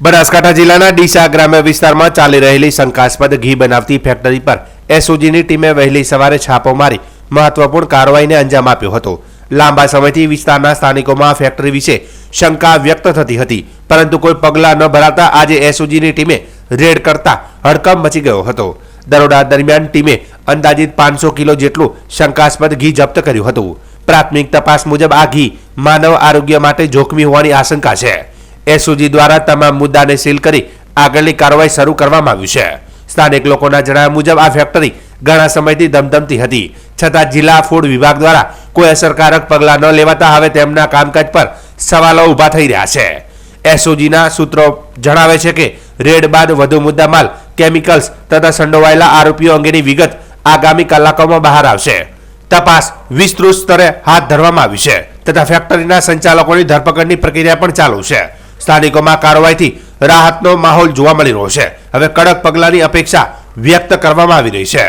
બનાસકાંઠા જિલ્લાના ડીસા ગ્રામ્ય વિસ્તારમાં ચાલી રહેલી શંકાસ્પદ ઘી બનાવતી ફેક્ટરી પર એસઓજીની ટીમે વહેલી સવારે છાપો મારી મહત્વપૂર્ણ કાર્યવાહીને અંજામ આપ્યો હતો. લાંબા સમયથી વિસ્તારના સ્થાનિકોમાં ફેક્ટરી વિશે શંકા વ્યક્ત થતી હતી, પરંતુ કોઈ પગલાં ન ભરાતા આજે એસઓજીની ટીમે રેડ કરતા હડકંપ મચી ગયો હતો. દરોડા દરમિયાન ટીમે અંદાજિત પાંચસો કિલો જેટલું શંકાસ્પદ ઘી જપ્ત કર્યું હતું. પ્રાથમિક તપાસ મુજબ આ ઘી માનવ આરોગ્ય માટે જોખમી હોવાની આશંકા છે. એસઓજી દ્વારા તમામ મુદ્દાને સીલ કરી આગળની કાર્યવાહી શરૂ કરવામાં આવ્યું છે. સ્થાનિક લોકોના જણાવ્યા મુજબ આ ફેક્ટરી ઘણા સમયથી ધમધમતી હતી. છતાં જિલ્લા ફૂડ વિભાગ દ્વારા કોઈ અસરકારક પગલાં ન લેવાતા હવે તેમના કામકાજ પર સવાલો ઊભા થઈ રહ્યા છે. એસઓજીના સૂત્રો જણાવે છે કે, રેડ બાદ વધુ મુદ્દામાલ, કેમિકલ્સ તથા સંડોવાયેલા આરોપીઓ અંગેની વિગત આગામી કલાકોમાં બહાર આવશે. તપાસ વિસ્તૃત સ્તરે હાથ ધરવામાં આવી છે તથા ફેક્ટરીના સંચાલકોની ધરપકડની પ્રક્રિયા પણ ચાલુ છે. સ્થાનિકોમાં કાર્યવાહીથી રાહતનો માહોલ જોવા મળી રહ્યો છે. હવે કડક પગલાંની અપેક્ષા વ્યક્ત કરવામાં આવી રહી છે.